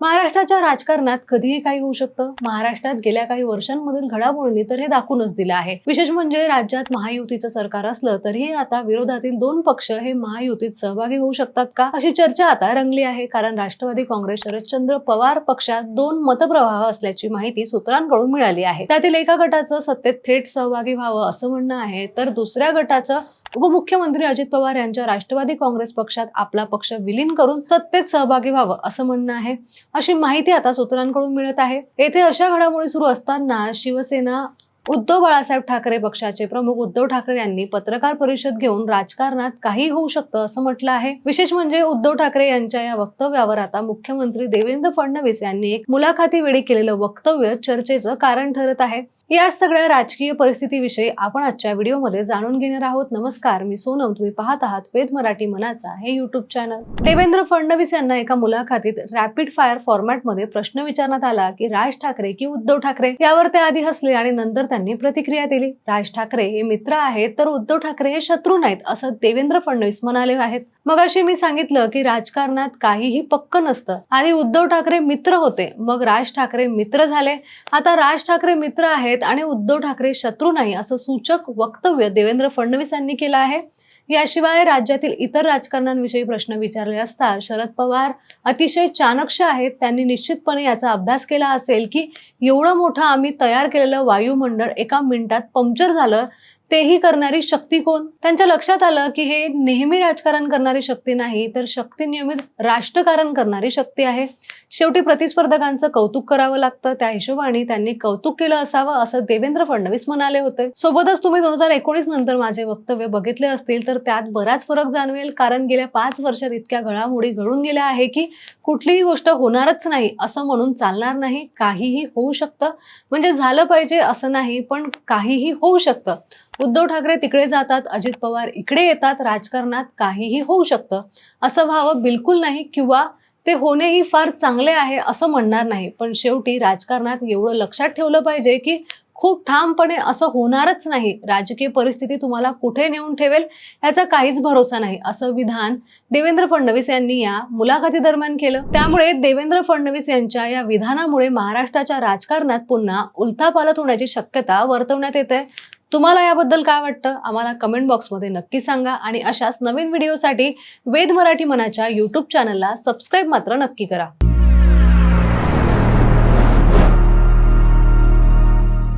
महाराष्ट्राच्या राजकारणात कधीही काही होऊ शकतं. महाराष्ट्रात गेल्या काही वर्षांमधील घडामोडींनी तर हे दाखवूनच दिलं आहे. विशेष म्हणजे राज्यात महायुतीचं सरकार असलं तरीही आता विरोधातील दोन पक्ष हे महायुतीत सहभागी होऊ शकतात का? अशी चर्चा आता रंगली आहे. कारण राष्ट्रवादी काँग्रेस शरदचंद्र पवार पक्षात दोन मतप्रवाह असल्याची माहिती सूत्रांकडून मिळाली आहे. त्यातील एका गटाचं सत्तेत थेट सहभागी व्हावं असं म्हणणं आहे तर दुसऱ्या गटाचं उपमुख्यमंत्री अजित पवार यांच्या राष्ट्रवादी काँग्रेस पक्षात आपला पक्ष विलीन करून सत्तेत सहभागी व्हावं असं म्हणणं आहे. अशी माहिती आता सूत्रांकडून मिळत आहे. येथे अशा घडामोडी सुरू असताना शिवसेना उद्धव बाळासाहेब ठाकरे पक्षाचे प्रमुख उद्धव ठाकरे यांनी पत्रकार परिषद घेऊन राजकारणात काही होऊ शकतं असं म्हटलं आहे. विशेष म्हणजे उद्धव ठाकरे यांच्या या वक्तव्यावर आता मुख्यमंत्री देवेंद्र फडणवीस यांनी एक मुलाखती वेळी केलेलं वक्तव्य चर्चेचं कारण ठरत आहे. या सगळ्या राजकीय परिस्थितीविषयी आपण आजच्या व्हिडिओमध्ये जाणून घेणार आहोत. नमस्कार मी सोनम. तुम्ही पाहत आहात वेद मराठी मनाचा हे युट्यूब चॅनल देवेंद्र फडणवीस यांना एका मुलाखतीत रॅपिड फायर फॉर्मॅटमध्ये प्रश्न विचारण्यात आला की राज ठाकरे की उद्धव ठाकरे? यावर ते आधी हसले आणि नंतर त्यांनी प्रतिक्रिया दिली. राज ठाकरे हे मित्र आहेत तर उद्धव ठाकरे हे शत्रू नाहीत असं देवेंद्र फडणवीस म्हणाले आहेत. मग अशी मी सांगितलं की राजकारणात काहीही पक्क नसतं. आधी उद्धव ठाकरे मित्र होते मग राज ठाकरे मित्र झाले. आता राज ठाकरे मित्र आहेत आणि उद्धव ठाकरे शत्रू नाही असं सूचक वक्तव्य देवेंद्र फडणवीस यांनी केलं आहे. याशिवाय राज्यातील इतर राजकारणांविषयी प्रश्न विचारले असता शरद पवार अतिशय चाणक्य आहेत. त्यांनी निश्चितपणे याचा अभ्यास केला असेल की एवढं मोठं आम्ही तयार केलेलं वायुमंडळ एका मिनिटात पंक्चर झालं तेही करणारी शक्ती कोण? त्यांच्या लक्षात आलं की हे नेहमी राजकारण करणारी शक्ती नाही तर शक्ती नियमित राष्ट्रकारण करणारी शक्ती आहे. शेवटी प्रतिस्पर्धकांचं कौतुक करावं लागतं. त्या हिशोबाने त्यांनी कौतुक केलं असावं असं देवेंद्र फडणवीस म्हणाले होते. सोबतच तुम्ही दोन हजार एकोणीस नंतर माझे वक्तव्य बघितले असतील तर त्यात बराच फरक जाणवेल कारण गेल्या पाच वर्षात इतक्या घडामोडी घडून गेल्या आहे की कुठलीही गोष्ट होणारच नाही असं म्हणून चालणार नाही. काहीही होऊ शकतं. म्हणजे झालं पाहिजे असं नाही पण काहीही होऊ शकतं. उद्धव ठाकरे तिकडे जातात अजित पवार इकडे येतात राजकारणात काहीही होऊ शकतं. असं व्हावं बिलकुल नाही किंवा ते होणेही फार चांगले आहे असं म्हणणार नाही. पण शेवटी राजकारणात एवढं लक्षात ठेवलं पाहिजे की खूप ठामपणे असं होणारच नाही. राजकीय परिस्थिती तुम्हाला कुठे नेऊन ठेवेल याचा काहीच भरोसा नाही असं विधान देवेंद्र फडणवीस यांनी या मुलाखती दरम्यान केलं. त्यामुळे देवेंद्र फडणवीस यांच्या या विधानामुळे महाराष्ट्राच्या राजकारणात पुन्हा उलथापालत होण्याची शक्यता वर्तवण्यात येते. तुम्हाला याबद्दल काय वाटतं? आम्हाला कमेंट बॉक्समध्ये नक्की सांगा आणि अशाच नवीन व्हिडिओसाठी वेद मराठी मनाच्या यूट्यूब चॅनलला सबस्क्राईब मात्र नक्की करा.